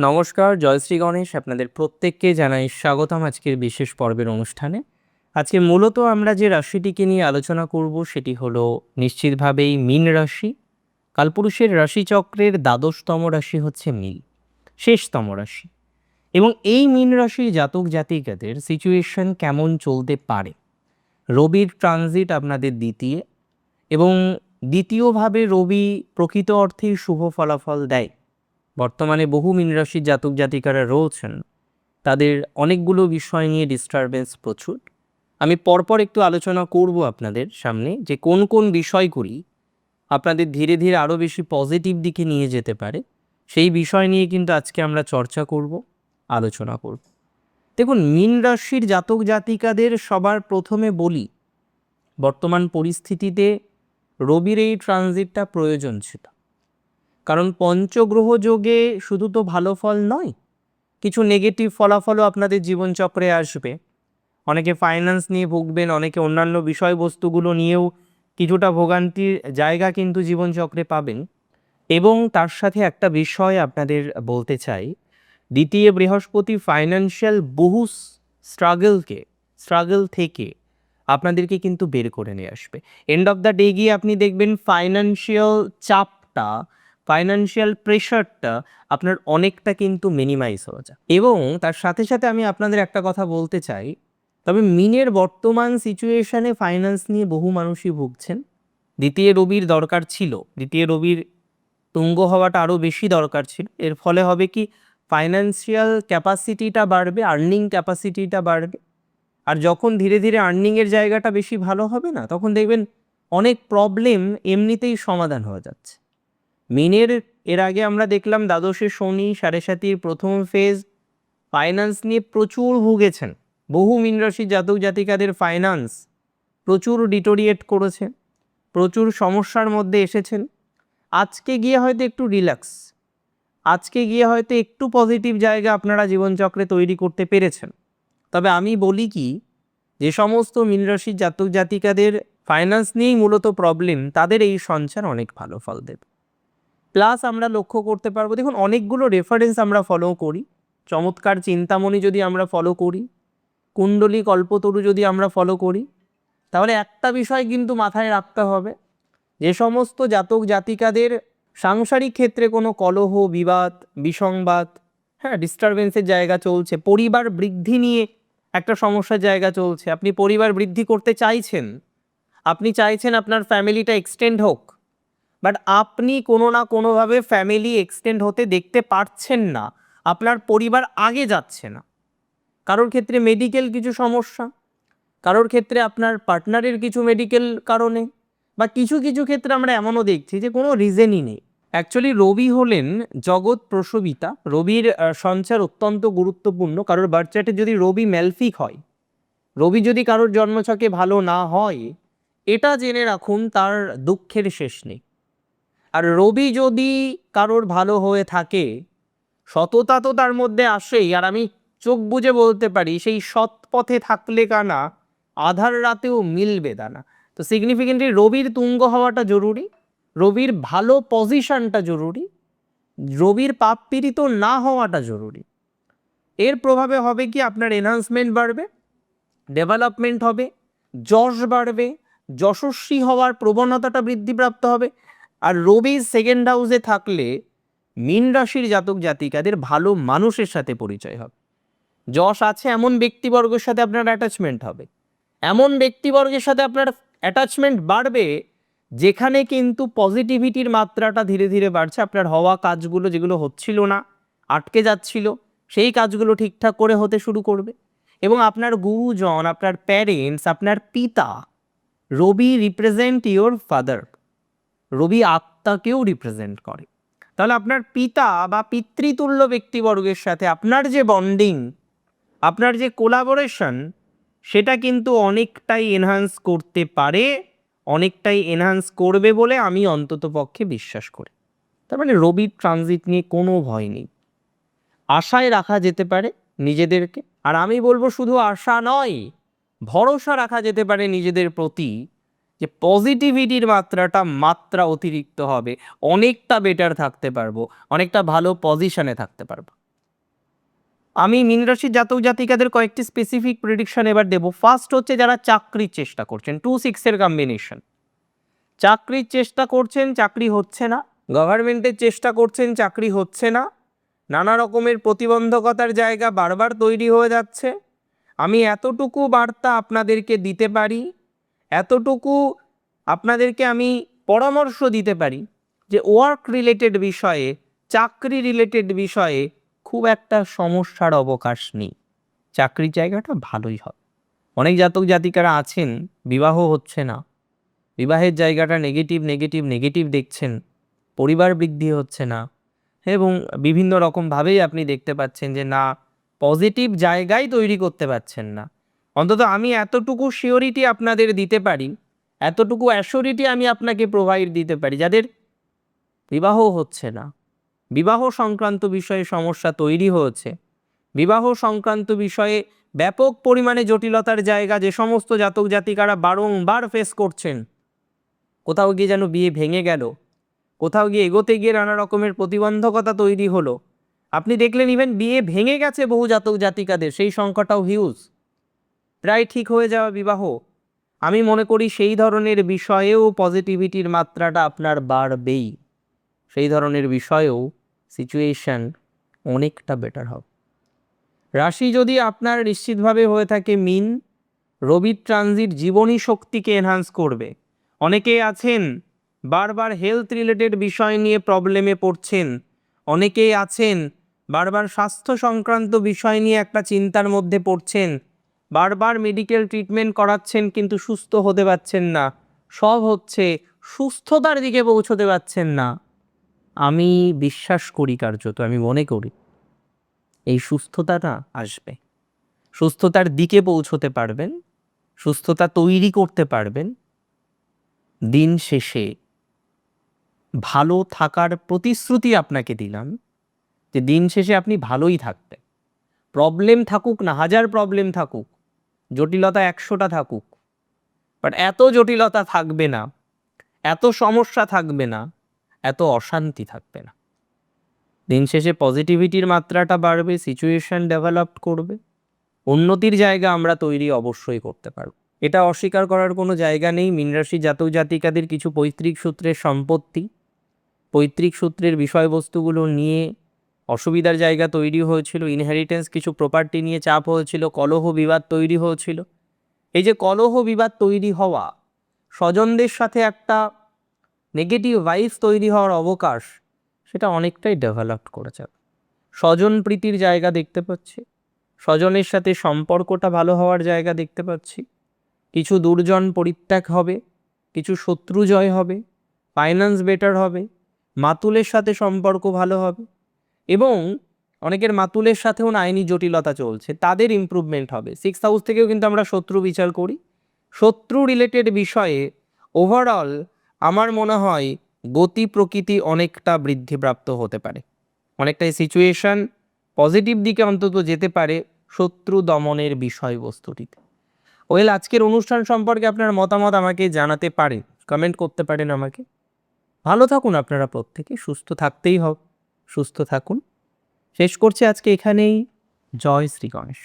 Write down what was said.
নমস্কার জয়শ্রী গণেশ। আপনাদের প্রত্যেককে জানাই স্বাগতম আজকের বিশেষ পর্বের অনুষ্ঠানে। আজকে মূলত আমরা যে রাশিটিকে নিয়ে আলোচনা করব সেটি হলো নিশ্চিতভাবেই মীন রাশি। কালপুরুষের রাশিচক্রের দ্বাদশতম রাশি হচ্ছে মীন শেষতম রাশি। এবং এই মীন রাশির জাতক জাতিকাদের সিচুয়েশন কেমন চলতে পারে? রবির ট্রানজিট আপনাদের দ্বিতীয় এবং দ্বিতীয়ভাবে রবি প্রকৃত অর্থেই শুভ ফলাফল দেয়। বর্তমানে বহু মীন রাশির জাতক জাতিকারা রয়েছেন। তাদের অনেকগুলো বিষয় নিয়ে ডিস্টারবেন্স প্রচুর। আমি পরপর একটু আলোচনা করব আপনাদের সামনে যে কোন কোন বিষয়গুলি আপনাদের ধীরে ধীরে আরও বেশি পজিটিভ দিকে নিয়ে যেতে পারে। সেই বিষয় নিয়ে কিন্তু আজকে আমরা চর্চা করব, আলোচনা করব। দেখুন মীন রাশির জাতক জাতিকাদের সবার প্রথমে বলি, বর্তমান পরিস্থিতিতে রবির এই ট্রানজিটটা প্রয়োজন ছিল। কারণ পঞ্চগ্রহ যোগে শুধু তো ভালো ফল নয়, কিছু নেগেটিভ ফলাফলও আপনাদের জীবনচক্রে আসবে। অনেকে ফাইন্যান্স নিয়ে ভুগবেন, অনেকে অন্যান্য বিষয়বস্তুগুলো নিয়েও কিছুটা ভোগান্তির জায়গা কিন্তু জীবনচক্রে পাবেন। এবং তার সাথে একটা বিষয় আপনাদের বলতে চাই, দ্বিতীয় বৃহস্পতি ফাইন্যান্সিয়াল বহু স্ট্রাগলকে স্ট্রাগল থেকে আপনাদেরকে কিন্তু বের করে নিয়ে আসবে। এন্ড অফ দ্য ডে গিয়ে আপনি দেখবেন ফাইন্যান্সিয়াল চাপটা ফাইন্যান্সিয়াল প্রেশারটা আপনার অনেকটা কিন্তু মিনিমাইজ হয়ে যায়। এবং তার সাথে সাথে আমি আপনাদের একটা কথা বলতে চাই, তবে মিনের বর্তমান সিচুয়েশনে ফাইন্যান্স নিয়ে বহু মানুষই ভুগছেন। দ্বিতীয় রবির দরকার ছিল, দ্বিতীয় রবির তুঙ্গ হওয়াটা আরও বেশি দরকার ছিল। এর ফলে হবে কি ফাইন্যান্সিয়াল ক্যাপাসিটিটা বাড়বে আর্নিং ক্যাপাসিটিটা বাড়বে। আর যখন ধীরে ধীরে আর্নিংয়ের জায়গাটা বেশি ভালো হবে না, তখন দেখবেন অনেক প্রবলেম এমনিতেই সমাধান হয়ে যাচ্ছে। মিনের, এর আগে আমরা দেখলাম দ্বাদশে শনি সাড়ে সাতির প্রথম ফেজ ফাইন্যান্স নিয়ে প্রচুর ভুগেছেন। বহু মীন রাশির জাতক জাতিকাদের ফাইন্যান্স প্রচুর ডিটোরিয়েট করেছে, প্রচুর সমস্যার মধ্যে এসেছেন। আজকে গিয়ে হয়তো একটু রিল্যাক্স আজকে গিয়ে হয়তো একটু পজিটিভ জায়গা আপনারা জীবনচক্রে তৈরি করতে পেরেছেন। তবে আমি বলি কি, যে সমস্ত মীন রাশির জাতক জাতিকাদের ফাইন্যান্স নিয়েই মূলত প্রবলেম তাদের এই সঞ্চার অনেক ভালো ফল দেবে। প্লাস আমরা লক্ষ্য করতে পারব, দেখুন অনেকগুলো রেফারেন্স আমরা ফলো করি। চমৎকার চিন্তামণি যদি আমরা ফলো করি, কুণ্ডলী কল্পতরু যদি আমরা ফলো করি, তাহলে একটা বিষয় কিন্তু মাথায় রাখতে হবে, যে সমস্ত জাতক জাতিকাদের সাংসারিক ক্ষেত্রে কোনো কলহ, বিবাদ, বিসংবাদ হ্যাঁ ডিস্টারবেন্সের জায়গা চলছে, পরিবার বৃদ্ধি নিয়ে একটা সমস্যার জায়গা চলছে। আপনি পরিবার বৃদ্ধি করতে চাইছেন, আপনি চাইছেন আপনার ফ্যামিলিটা এক্সটেন্ড হোক বাট আপনি কোনো না কোনোভাবে ফ্যামিলি এক্সটেন্ড হতে দেখতে পারছেন না। আপনার পরিবার আগে যাচ্ছে না। কারোর ক্ষেত্রে মেডিকেল কিছু সমস্যা, কারোর ক্ষেত্রে আপনার পার্টনারের কিছু মেডিকেল কারণে, বা কিছু কিছু ক্ষেত্রে আমরা এমনও দেখছি যে কোনো রিজনই নেই। অ্যাকচুয়ালি রবি হলেন জগৎ প্রসবিতা। রবির সঞ্চার অত্যন্ত গুরুত্বপূর্ণ। কারোর বার্থচার্টে যদি রবি ম্যালফিক হয়, রবি যদি কারোর জন্মছকে ভালো না হয়, এটা জেনে রাখুন তার দুঃখের শেষ নেই। আর রবি যদি কারোর ভালো হয়ে থাকে, সততা তো তার মধ্যে আসেই। আর আমি চোখ বুজে বলতে পারি, সেই সৎ পথে থাকলে কানা, আধার রাতেও মিলবে দানা। তো সিগনিফিকেন্টলি রবির তুঙ্গ হওয়াটা জরুরি, রবির ভালো পজিশনটা জরুরি, রবির পাপ পীড়িত না হওয়াটা জরুরি। এর প্রভাবে হবে কি? আপনার এনহান্সমেন্ট বাড়বে ডেভেলপমেন্ট হবে, যশ বাড়বে, যশস্বী হওয়ার প্রবণতাটা বৃদ্ধিপ্রাপ্ত হবে। আর রবি সেকেন্ড হাউসে থাকলে মীন রাশির জাতক জাতিকাদের ভালো মানুষের সাথে পরিচয় হবে। যশ আছে, এমন ব্যক্তিবর্গের সাথে আপনার অ্যাটাচমেন্ট হবে। এমন ব্যক্তিবর্গের সাথে আপনার অ্যাটাচমেন্ট বাড়বে, যেখানে কিন্তু পজিটিভিটির মাত্রাটা ধীরে ধীরে বাড়ছে। আপনার হওয়া কাজগুলো যেগুলো হচ্ছিল না, আটকে যাচ্ছিল, সেই কাজগুলো ঠিকঠাক করে হতে শুরু করবে। এবং আপনার গুরুজন, আপনার প্যারেন্টস আপনার পিতা, Rabi represent your father Rabi আত্মাকেও represent করে। তাহলে আপনার পিতা বা পিতৃতুল্য ব্যক্তিবর্গের সাথে আপনার যে বন্ডিং আপনার যে কোলাবোরেশন সেটা কিন্তু অনেকটাই এনহান্স করতে পারে, অনেকটাই এনহান্স করবে বলে আমি অন্তত পক্ষে বিশ্বাস করি। তার মানে রবির ট্রানজিট নিয়ে কোনো ভয় নেই। আশায় রাখা যেতে পারে নিজেদেরকে। আর আমি বলব শুধু আশা নয়, ভরসা রাখা যেতে পারে নিজেদের প্রতি। যে পজিটিভিটির মাত্রাটা মাত্রা অতিরিক্ত হবে। অনেকটা বেটার থাকতে পারব, অনেকটা ভালো পজিশনে থাকতে পারব। আমি মীন রাশির জাতক জাতিকাদের কয়েকটি স্পেসিফিক প্রেডিকশন এবার দেবো। ফার্স্ট হচ্ছে যারা চাকরির চেষ্টা করছেন টু সিক্সের কম্বিনেশন চাকরির চেষ্টা করছেন, চাকরি হচ্ছে না। গভর্নমেন্টের চেষ্টা করছেন, চাকরি হচ্ছে না। নানা রকমের প্রতিবন্ধকতার জায়গা বারবার তৈরি হয়ে যাচ্ছে। আমি এতটুকু বার্তা আপনাদেরকে দিতে পারি এতটুকু আপনাদেরকে আমি পরামর্শ দিতে পারি যে ওয়ার্ক রিলেটেড বিষয়ে, চাকরি রিলেটেড বিষয়ে খুব একটা সমস্যার অবকাশ নেই। চাকরির জায়গাটা ভালোই হবে অনেক জাতক জাতিকারা আছেন, বিবাহ হচ্ছে না। বিবাহের জায়গাটা নেগেটিভ নেগেটিভ নেগেটিভ দেখছেন। পরিবার বৃদ্ধি হচ্ছে না। এবং বিভিন্ন রকমভাবেই আপনি দেখতে পাচ্ছেন যে না পজিটিভ জায়গায় তৈরি করতে পারছেন না। অন্তত আমি এতটুকু শিওরিটি আপনাদের দিতে পারি, এতটুকু অ্যাসিওরিটি আমি আপনাকে প্রোভাইড দিতে পারি যাদের বিবাহ হচ্ছে না। বিবাহ সংক্রান্ত বিষয়ে সমস্যা তৈরি হয়েছে। বিবাহ সংক্রান্ত বিষয়ে ব্যাপক পরিমাণে জটিলতার জায়গা যে সমস্ত জাতক জাতিকারা বারংবার ফেস করছেন। কোথাও গিয়ে যেন বিয়ে ভেঙে গেল, কোথাও গিয়ে এগোতে গিয়ে নানা রকমের প্রতিবন্ধকতা তৈরি হলো। আপনি দেখলেন ইভেন বিয়ে ভেঙে গেছে বহু জাতক জাতিকাদের, সেই সংখ্যাটাও হিউজ প্রায় ঠিক হয়ে যাওয়া বিবাহ। আমি মনে করি সেই ধরনের বিষয়েও পজিটিভিটির মাত্রাটা আপনার বাড়বেই। সেই ধরনের বিষয়েও সিচুয়েশান অনেকটা বেটার হবে। রাশি যদি আপনার নিশ্চিতভাবে হয়ে থাকে মিন, রবির ট্রানজিট জীবনী শক্তিকে এনহান্স করবে। অনেকে আছেন, বারবার হেলথ রিলেটেড বিষয় নিয়ে প্রবলেমে পড়ছেন। অনেকেই আছেন, বারবার স্বাস্থ্য সংক্রান্ত বিষয় নিয়ে একটা চিন্তার মধ্যে পড়ছেন। বারবার মেডিকেল ট্রিটমেন্ট করাচ্ছেন কিন্তু সুস্থ হতে পারছেন না। সব হচ্ছে সুস্থতার দিকে পৌঁছতে পারছেন না। আমি বিশ্বাস করি কার্যত, আমি মনে করি এই সুস্থতাটা আসবে। সুস্থতার দিকে পৌঁছতে পারবেন, সুস্থতা তৈরি করতে পারবেন। দিন শেষে ভালো থাকার প্রতিশ্রুতি আপনাকে দিলাম যে দিন শেষে আপনি ভালোই থাকবেন। প্রবলেম থাকুক না, হাজার প্রবলেম থাকুক জটিলতা একশোটা থাকুক। বাট এত জটিলতা থাকবে না, এত সমস্যা থাকবে না, এত অশান্তি থাকবে না। দিন শেষে পজিটিভিটির মাত্রাটা বাড়বে সিচুয়েশন ডেভেলপ করবে। উন্নতির জায়গা আমরা তৈরি অবশ্যই করতে পারব। এটা অস্বীকার করার কোনো জায়গা নেই। মিনরাশি জাতক জাতিকাদের কিছু পৈতৃক সূত্রের সম্পত্তি। পৈতৃক সূত্রের বিষয়বস্তুগুলো নিয়ে অসুবিধার জায়গা তৈরি হয়েছিল ইনহেরিটেন্স কিছু প্রপার্টি নিয়ে চাপ হয়েছিল, কলহ বিবাদ তৈরি হয়েছিল। এই যে কলহ বিবাদ তৈরি হওয়া, স্বজনদের সাথে একটা নেগেটিভ ভাইবস তৈরি হওয়ার অবকাশ, সেটা অনেকটাই ডেভেলপ করেছে। স্বজন প্রীতির জায়গা দেখতে পাচ্ছি, স্বজনের সাথে সম্পর্কটা ভালো হওয়ার জায়গা দেখতে পাচ্ছি। কিছু দুর্জন পরিত্যাগ হবে, কিছু শত্রু জয় হবে ফাইন্যান্স বেটার হবে, মাতুলের সাথে সম্পর্ক ভালো হবে। এবং অনেকের মাতুলের সাথেও আইনি জটিলতা চলছে, তাদের ইমপ্রুভমেন্ট হবে। সিক্স হাউস থেকেও কিন্তু আমরা শত্রু বিচার করি। শত্রু রিলেটেড বিষয়ে ওভারঅল আমার মনে হয় গতি প্রকৃতি অনেকটা বৃদ্ধিপ্রাপ্ত হতে পারে। অনেকটাই সিচুয়েশন পজিটিভ দিকে অন্তত যেতে পারে শত্রু দমনের বিষয়বস্তুটিতে। ওয়েল, আজকের অনুষ্ঠান সম্পর্কে আপনার মতামত আমাকে জানাতে পারেন। কমেন্ট করতে পারেন আমাকে। ভালো থাকুন আপনারা প্রত্যেকে, সুস্থ থাকতেই হবে। সুস্থ থাকুন। শেষ করছি আজকে এখানেই। জয় শ্রী গণেশ।